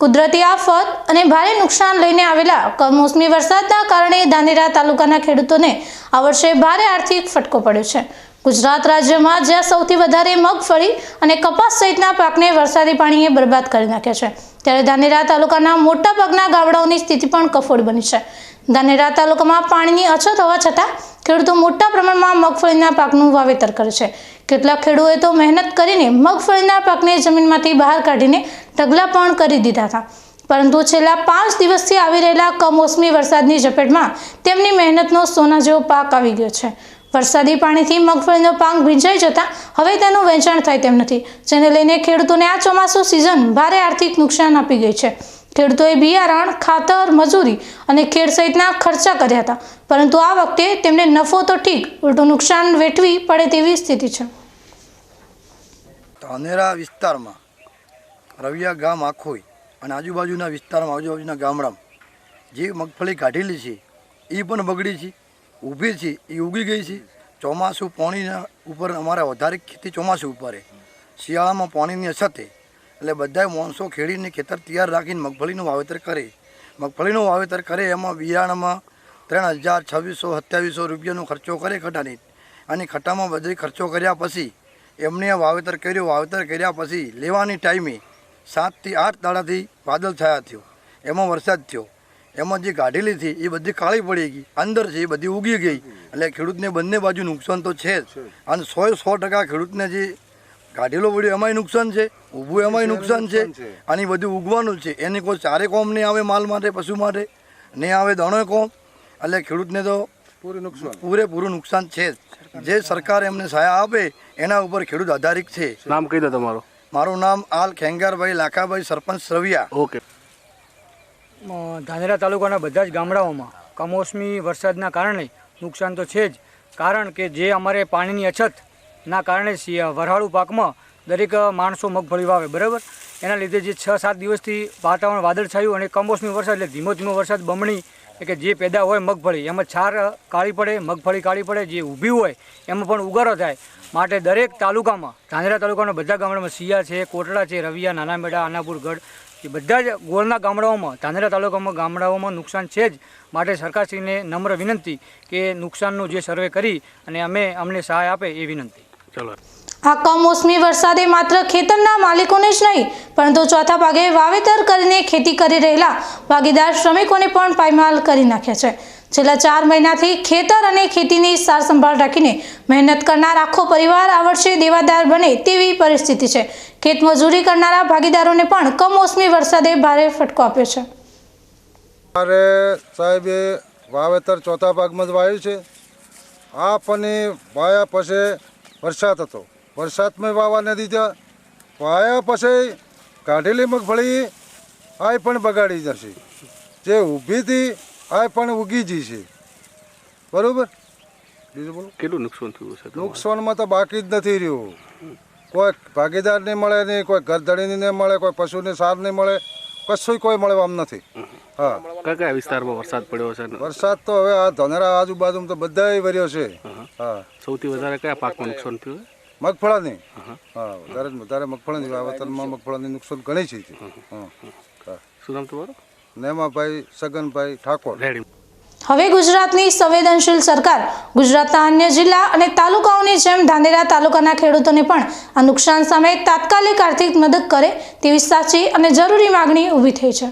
કુદરતી આફત અને ભારે નુકસાન લઈને આવેલા કમોસમી વરસાદના કારણે ધાનેરા તાલુકાના ખેડૂતોને આ વર્ષે ભારે આર્થિક ફટકો પડ્યો છે. ગુજરાત રાજ્યમાં જ્યાં સૌથી વધારે મગફળી અને કપાસ સહિતના પાકને વરસાદી પાણીએ બરબાદ કરી નાખ્યા છે, ત્યારે ધાનેરા તાલુકાના મોટાભાગના ગામડાઓની સ્થિતિ પણ કફોડ બની છે. ધાનેરા તાલુકામાં પાણીની અછત હોવા છતાં ખેડૂતો મોટા પ્રમાણમાં મગફળીના પાકનું વાવેતર કરે છે. કેટલાક ખેડૂતોએ તો મહેનત કરીને મગફળીના પાકને જમીનમાંથી બહાર કાઢીને ઢગલા પણ કરી દીધા હતા. પરંતુ છેલ્લા પાંચ દિવસથી આવી રહેલા કમોસમી વરસાદની ઝપેટમાં તેમની મહેનતનો સોના જેવો પાક આવી ગયો છે. વરસાદી પાણીથી મગફળીનો પાક ભીંજાઈ જતા હવે તેનું વેચાણ થાય તેમ નથી. જેને લઈને ખેડૂતોને આ ચોમાસું સિઝન ભારે આર્થિક નુકસાન આપી ગઈ છે. ખેડૂતોએ બિયારણ, ખાતર, મજૂરી અને ખેડ સહિતના ખર્ચા કર્યા હતા. પરંતુ આ વખતે તેમને નફો તો ઠીક, ઉલટું નુકસાન વેઠવી પડે તેવી સ્થિતિ છે. ધાનેરા વિસ્તારમાં રવિયા ગામ આખોય અને આજુબાજુના વિસ્તારમાં, આજુબાજુના ગામડામાં જે મગફળી કાઢેલી છે એ પણ બગડી છે, ઊભી છે એ ઉગી ગઈ છે. ચોમાસું પાણીના ઉપર અમારે વધારે ખેતી ચોમાસું ઉપર શિયાળામાં પાણીની અછત એટલે બધાય માણસો ખેડીને ખેતર તૈયાર રાખીને મગફળીનું વાવેતર કરે. મગફળીનું વાવેતર કરે, એમાં બિયારણમાં ત્રણ હજાર છવ્વીસો સત્યાવીસો રૂપિયાનો ખર્ચો કરે ખટાની. અને ખટામાં બધે ખર્ચો કર્યા પછી એમને વાવેતર કર્યું. વાવેતર કર્યા પછી લેવાની ટાઈમે સાતથી આઠ દાડાથી વાદળ થયા થયો. એમાં વરસાદ થયો. એમાં જે કાઢેલી હતી એ બધી કાળી પડી ગઈ. અંદર છે એ બધી ઉગી ગઈ. એટલે ખેડૂતને બંને બાજુ નુકસાન તો છે જ. અને સો સો ટકા ખેડૂતને જે કાઢેલો પડ્યો એમાંય નુકસાન છે ઊભું એમાંય નુકસાન છે અને એ બધું ઉગવાનું છે. એની કોઈ ચારે કોમ નહીં આવે માલ માટે પશુ માટે નહીં આવે દાણો કોમ. એટલે ખેડૂતને તો પૂરું નુકસાન. પૂરેપૂરું નુકસાન છે જ. જે સરકાર એમને સહાય આપે એના ઉપર ખેડૂત આધારિત છે. નામ કહી દો તમારું. મારું નામ આલ ખેંગારભાઈ લાખાભાઈ સરપંચ શ્રવિયા ઓકે. ધાનેરા તાલુકાના બધા જ ગામડાઓમાં કમોસમી વરસાદના કારણે નુકસાન તો છે જ કારણ કે જે અમારે પાણીની અછતના કારણે વરાળુ વરહાળુ પાકમાં દરેક માણસો મગફળી વાવે બરાબર? એના લીધે જે છ સાત દિવસથી વાતાવરણ વાદળછાયું અને કમોસમી વરસાદ એટલે ધીમો ધીમો વરસાદ બમણી કે જે પેદા હોય મગફળી, એમાં છાર કાળી પડે, મગફળી કાળી પડે, જે ઊભી હોય, એમાં પણ ઉગારો થાય. માટે દરેક તાલુકામાં, ધાનેરા તાલુકાના બધા ગામડામાં સિયા છે, કોટડા છે, રવિયા નાના મેડા આનાપુર ગઢ એ બધા જ ગોળના ગામડાઓમાં, ધાનેરા તાલુકામાં ગામડાઓમાં નુકસાન છે જ. માટે સરકારશ્રીને નમ્ર વિનંતી કે નુકસાનનું જે સર્વે કરી અને અમે અમને સહાય આપે એ વિનંતી. ચલો. આ કમોસમી વરસાદે માત્ર ખેતરના માલિકોને જ નહીં, પરંતુ ચોથા ભાગે વાવેતર કરીને ખેતી કરી રહેલા ભાગીદાર શ્રમિકોને પણ પાયમાલ કરી નાખ્યા છે. છેલ્લા ચાર મહિનાથી ખેતર અને ખેતીની સારસંભાળ રાખીને મહેનત કરનાર આખો પરિવાર આ વર્ષે દેવાદાર બને તેવી પરિસ્થિતિ છે. ખેતમજૂરી કરનારા ભાગીદારોને પણ કમોસમી વરસાદે ભારે ફટકો આપ્યો છે. મારે સાહેબે વાવેતર ચોથા ભાગમાં જ વાવ્યું છે. આ પણ વાયા પછી વરસાદ હતો. વરસાદમાં વાવા નથી દીધા. વાયા પછી કાઢેલી મગફળી આ પણ બગાડી જશે. જે ઊભી હતી આ પણ ઉગી જશે બરોબર? બીજું બોલો. કેટલું નુકસાન થયું છે નુકસાનમાં તો બાકી જ નથી રહ્યું. કોઈ ભાગીદાર નહીં મળે નહીં કોઈ ઘરધણીને નહીં મળે કોઈ પશુને સાર નહીં મળે કશું કોઈ મળે આમ નથી. હા. કયા કયા વિસ્તારમાં વરસાદ પડ્યો છે વરસાદ તો હવે આ ધનેરા આજુબાજુમાં તો બધાય વર્યો છે. હા. સૌથી વધારે કયા પાકમાં નુકસાન થયું છે? મગફળાની? હા. વધારે ને વધારે મગફળાની વાવેતરમાં મગફળાની નુકસાન ઘણી છે હા હા. શું નામ તમારું? નેમાભાઈ સગનભાઈ ઠાકોર. હવે ગુજરાતની સંવેદનશીલ સરકાર ગુજરાતના અન્ય જિલ્લા અને તાલુકાઓની જેમ ધાનેરા તાલુકાના ખેડૂતોને પણ આ નુકસાન સામે તાત્કાલિક આર્થિક મદદ કરે તેવી સાચી અને જરૂરી માગણી ઊભી થઈ છે.